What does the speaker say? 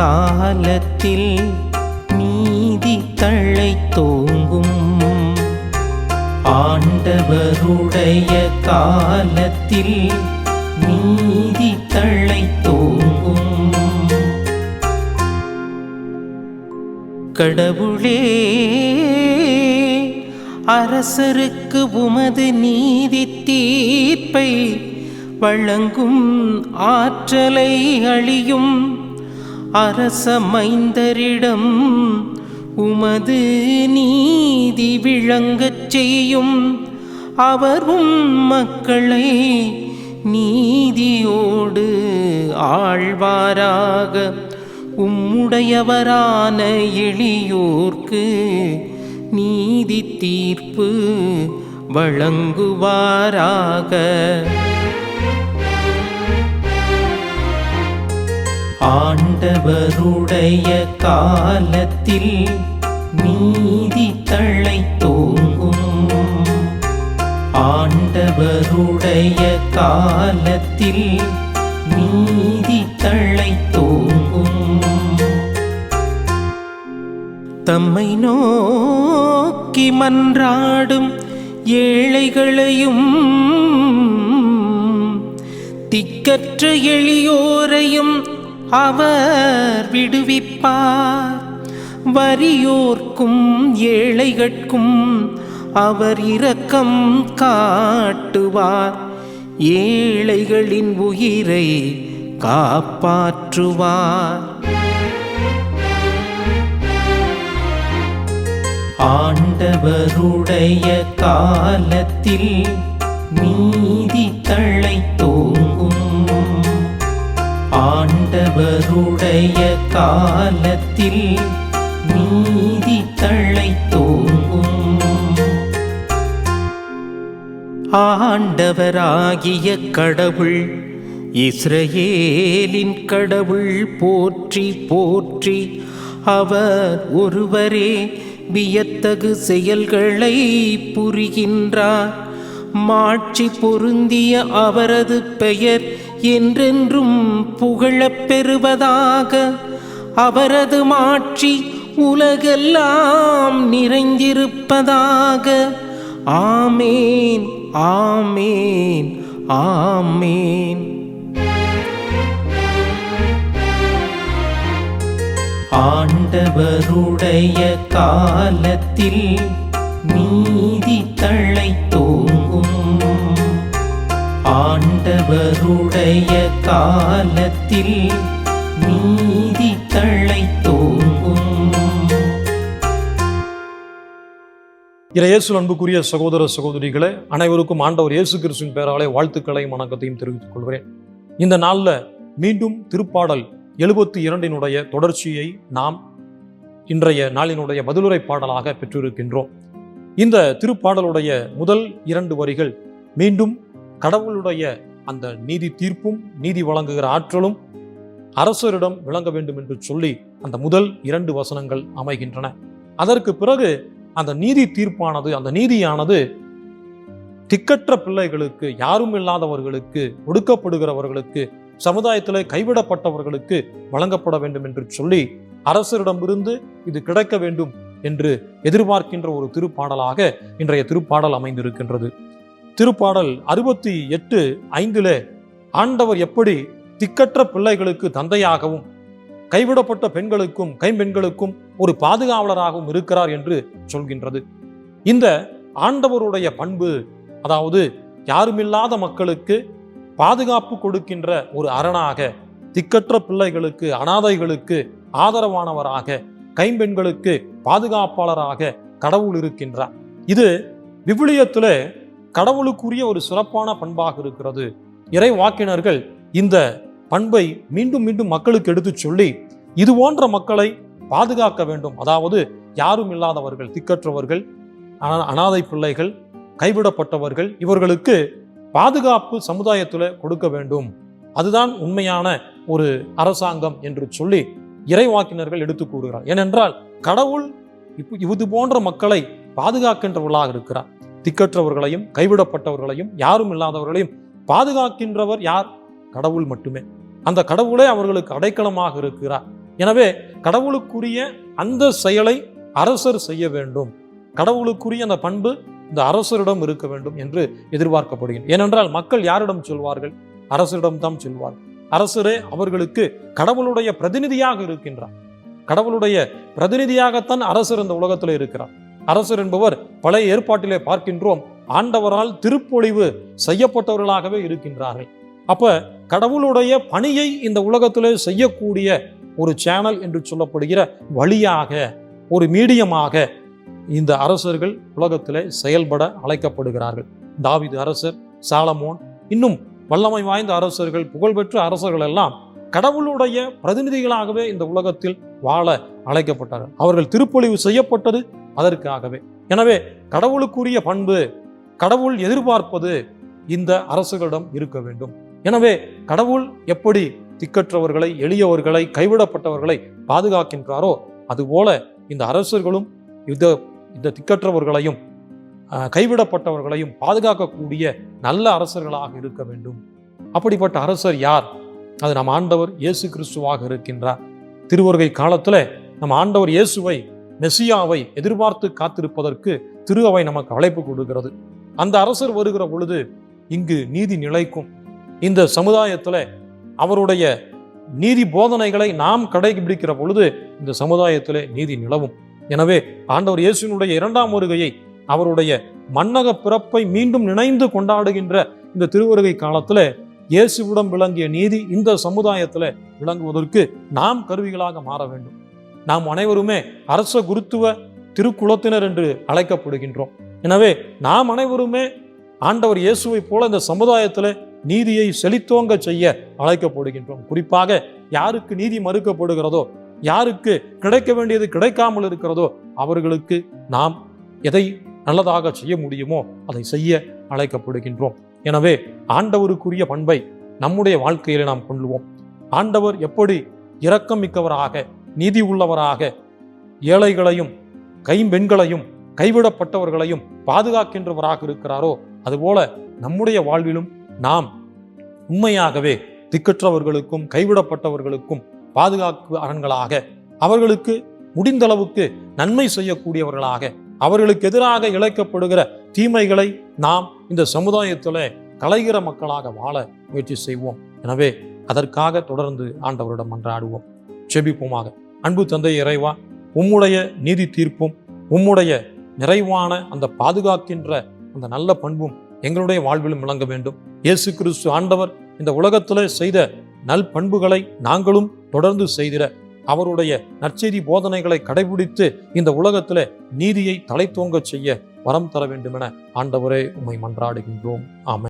காலத்தில் நீதி தழை தோங்கும். ஆண்டவருடைய காலத்தில் நீதி தழை தோங்கும். கடவுளே அரசருக்கு உமது நீதி தீர்ப்பை வழங்கும் ஆற்றலை அழியும். அரச மைந்தரிடம் உமது நீதி விளங்கச் செய்யும். அவரும் மக்களை நீதியோடு ஆழ்வாராக உம்முடையவரான எளியோர்க்கு நீதி தீர்ப்பு வழங்குவாராக. அவருடைய காலத்தில் நீதி தழை தோங்கும். ஆண்டவருடைய காலத்தில் நீதி தழை தோங்கும். தம்மை நோக்கி மன்றாடும் ஏழைகளையும் திக்கற்ற எளியோரையும் அவர் விடுவிப்பார். வறியோர்க்கும் ஏழைகட்கும் அவர் இரக்கம் காட்டுவார். ஏழைகளின் உயிரை காப்பாற்றுவார். ஆண்டவருடைய காலத்தில் நீதி தழைத்தோம். ஆண்டவருடைய காலத்தில் நீதி தள்ளை தோங்கும். ஆண்டவராகிய கடவுள் இஸ்ரேலின் கடவுள் போற்றி போற்றி. அவர் ஒருவரே வியத்தகு செயல்களை புரிகின்றார். மாட்சி பொருந்திய அவரது பெயர் என்றென்றும் புகழப் பெறுவதாக. அவரது மாட்சி உலகெல்லாம் நிறைந்திருப்பதாக. ஆமேன் ஆமேன் ஆமேன். ஆண்டவருடைய காலத்தில் நீதி தழ அவருடைய காலத்தில் நீதி தழை தோங்கும். இறையேசு அன்புக்குரிய சகோதர சகோதரிகளே அனைவருக்கும் ஆண்டவர் இயேசு கிறிஸ்துவின் பேராலே வாழ்த்துக்களையும் வணக்கத்தையும் தெரிவித்துக் கொள்கிறேன். இந்த நாளில் மீண்டும் திருப்பாடல் எழுபத்தி இரண்டினுடைய தொடர்ச்சியை நாம் இன்றைய நாளினுடைய பதிலுரை பாடலாக பெற்றிருக்கின்றோம். இந்த திருப்பாடலுடைய முதல் இரண்டு வரிகள் மீண்டும் கடவுளுடைய அந்த நீதி தீர்ப்பும் நீதி வழங்குகிற ஆற்றலும் அரசரிடம் விளங்க வேண்டும் என்று சொல்லி அந்த முதல் இரண்டு வசனங்கள் அமைகின்றன. அதற்கு பிறகு அந்த நீதி தீர்ப்பானது அந்த நீதியானது திக்கற்ற பிள்ளைகளுக்கு யாரும் இல்லாதவர்களுக்கு ஒடுக்கப்படுகிறவர்களுக்கு சமுதாயத்தில் கைவிடப்பட்டவர்களுக்கு வழங்கப்பட வேண்டும் என்று சொல்லி அரசரிடமிருந்து இது கிடைக்க வேண்டும் என்று எதிர்பார்க்கின்ற ஒரு திருப்பாடலாக இன்றைய திருப்பாடல் அமைந்திருக்கின்றது. திருப்பாடல் அறுபத்தி எட்டு ஐந்திலே ஆண்டவர் எப்படி திக்கற்ற பிள்ளைகளுக்கு தந்தையாகவும் கைவிடப்பட்ட பெண்களுக்கும் கைம்பெண்களுக்கும் ஒரு பாதுகாவலராகவும் இருக்கிறார் என்று சொல்கின்றது. இந்த ஆண்டவருடைய பண்பு அதாவது யாருமில்லாத மக்களுக்கு பாதுகாப்பு கொடுக்கின்ற ஒரு அரணாக திக்கற்ற பிள்ளைகளுக்கு அனாதைகளுக்கு ஆதரவானவராக கைம்பெண்களுக்கு பாதுகாப்பாளராக கடவுள் இருக்கின்றார். இது விவிலியத்திலே கடவுளுக்குரிய ஒரு சிறப்பான பண்பாக இருக்கிறது. இறை வாக்கினர்கள் இந்த பண்பை மீண்டும் மீண்டும் மக்களுக்கு எடுத்துச் சொல்லி இது போன்ற மக்களை பாதுகாக்க வேண்டும். அதாவது யாரும் இல்லாதவர்கள் திக்கற்றவர்கள் அனா- அனாதை பிள்ளைகள் கைவிடப்பட்டவர்கள் இவர்களுக்கு பாதுகாப்பு சமுதாயத்தில் கொடுக்க வேண்டும். அதுதான் உண்மையான ஒரு அரசாங்கம் என்று சொல்லி இறைவாக்கினர்கள் எடுத்து கூறுகிறார். ஏனென்றால் கடவுள் இப்போ இது போன்ற மக்களை பாதுகாக்கின்றவர்களாக இருக்கிறார். திக்கற்றவர்களையும் கைவிடப்பட்டவர்களையும் யாரும் இல்லாதவர்களையும் பாதுகாக்கின்றவர் யார்? கடவுள் மட்டுமே. அந்த கடவுளே அவர்களுக்கு அடைக்கலமாக இருக்கிறார். எனவே கடவுளுக்குரிய அந்த செயலை அரசர் செய்ய வேண்டும். கடவுளுக்குரிய அந்த பண்பு இந்த அரசரிடம் இருக்க வேண்டும் என்று எதிர்பார்க்கப்படுகிறது ஏனென்றால் மக்கள் யாரிடம் சொல்வார்கள்? அரசரிடம் தான் சொல்வார்கள். அரசரே அவர்களுக்கு கடவுளுடைய பிரதிநிதியாக இருக்கின்றார். கடவுளுடைய பிரதிநிதியாகத்தான் அரசர் இந்த உலகத்தில் இருக்கிறார். அரசர் என்பவர் பழைய ஏற்பாட்டிலே பார்க்கின்றோம். ஆண்டவரால் திருப்பொழிவு செய்யப்பட்டவர்களாகவே இருக்கின்றார்கள். அப்ப கடவுளுடைய பணியை இந்த உலகத்திலே செய்யக்கூடிய ஒரு சேனல் என்று சொல்லப்படுகிற வழியாக ஒரு மீடியமாக இந்த அரசர்கள் உலகத்திலே செயல்பட அழைக்கப்படுகிறார்கள். தாவிது அரசர் சாலமோன் இன்னும் வல்லமை வாய்ந்த அரசர்கள் புகழ்பெற்ற அரசர்கள் எல்லாம் கடவுளுடைய பிரதிநிதிகளாகவே இந்த உலகத்தில் வாழ அழைக்கப்பட்டார்கள். அவர்கள் திருப்பொழிவு செய்யப்பட்டது அதற்காகவே. எனவே கடவுளுக்குரிய பண்பு கடவுள் எதிர்பார்ப்பது இந்த அரசுகளிடம் இருக்க வேண்டும். எனவே கடவுள் எப்படி திக்கற்றவர்களை எளியவர்களை கைவிடப்பட்டவர்களை பாதுகாக்கின்றாரோ அதுபோல இந்த அரசர்களும் இந்த இந்த திக்கற்றவர்களையும் கைவிடப்பட்டவர்களையும் பாதுகாக்கக்கூடிய நல்ல அரசர்களாக இருக்க வேண்டும். அப்படிப்பட்ட அரசர் யார்? அது நம் ஆண்டவர் இயேசு கிறிஸ்துவாக இருக்கின்றார். திருவருகை காலத்தில் நம் ஆண்டவர் இயேசுவை மெசியாவை எதிர்பார்த்து காத்திருப்பதற்கு திரு அவை நமக்கு அழைப்பு கொடுக்கிறது. அந்த அரசர் வருகிற பொழுது இங்கு நீதி நிலைக்கும். இந்த சமுதாயத்தில் அவருடைய நீதி போதனைகளை நாம் கடைபிடிக்கிற பொழுது இந்த சமுதாயத்தில் நீதி நிலவும். எனவே ஆண்டவர் இயேசுவினுடைய இரண்டாம் வருகையை அவருடைய மன்னக பிறப்பை மீண்டும் நினைந்து கொண்டாடுகின்ற இந்த திருவருகை காலத்தில் இயேசுவிடம் விளங்கிய நீதி இந்த சமுதாயத்தில் விளங்குவதற்கு நாம் கருவிகளாக மாற வேண்டும். நாம் அனைவருமே அரச குருத்துவ திருக்குலத்தினர் என்று அழைக்கப்படுகின்றோம். எனவே நாம் அனைவருமே ஆண்டவர் இயேசுவை போல இந்த சமுதாயத்தில் நீதியை செழித்தோங்க செய்ய அழைக்கப்படுகின்றோம். குறிப்பாக யாருக்கு நீதி மறுக்கப்படுகிறதோ யாருக்கு கிடைக்க வேண்டியது கிடைக்காமல் இருக்கிறதோ அவர்களுக்கு நாம் எதை நல்லதாக செய்ய முடியுமோ அதை செய்ய அழைக்கப்படுகின்றோம். எனவே ஆண்டவருக்குரிய பண்பை நம்முடைய வாழ்க்கையில நாம் கொள்ளுவோம். ஆண்டவர் எப்படி இரக்கம் மிக்கவராக நீதி உள்ளவராக ஏழைகளையும் கைம்பெண்களையும் கைவிடப்பட்டவர்களையும் பாதுகாக்கின்றவராக இருக்கிறாரோ அதுபோல நம்முடைய வாழ்விலும் நாம் உண்மையாகவே திக்கற்றவர்களுக்கும் கைவிடப்பட்டவர்களுக்கும் பாதுகாப்பு அரண்களாக அவர்களுக்கு முடிந்தளவுக்கு நன்மை செய்யக்கூடியவர்களாக அவர்களுக்கு எதிராக இழைக்கப்படுகிற தீமைகளை நாம் இந்த சமுதாயத்தில் கலைகிற மக்களாக வாழ முயற்சி செய்வோம். எனவே அதற்காக தொடர்ந்து ஆண்டவரிடம் மன்றாடுவோம். செபிப்போமாக. அன்பு தந்தை இறைவா உம்முடைய நீதி தீர்ப்பும் உம்முடைய நிறைவான அந்த பாதுகாக்கின்ற அந்த நல்ல பண்பும் எங்களுடைய வாழ்விலும் விளங்க வேண்டும். இயேசு கிறிஸ்து ஆண்டவர் இந்த உலகத்தில் செய்த நல் பண்புகளை நாங்களும் தொடர்ந்து செய்திட அவருடைய நற்செய்தி போதனைகளை கடைபிடித்து இந்த உலகத்தில் நீதியை தலைத்தோங்கச் செய்ய வரம் தர வேண்டுமென ஆண்டவரே உம்மை மன்றாடுகின்றோம். ஆமை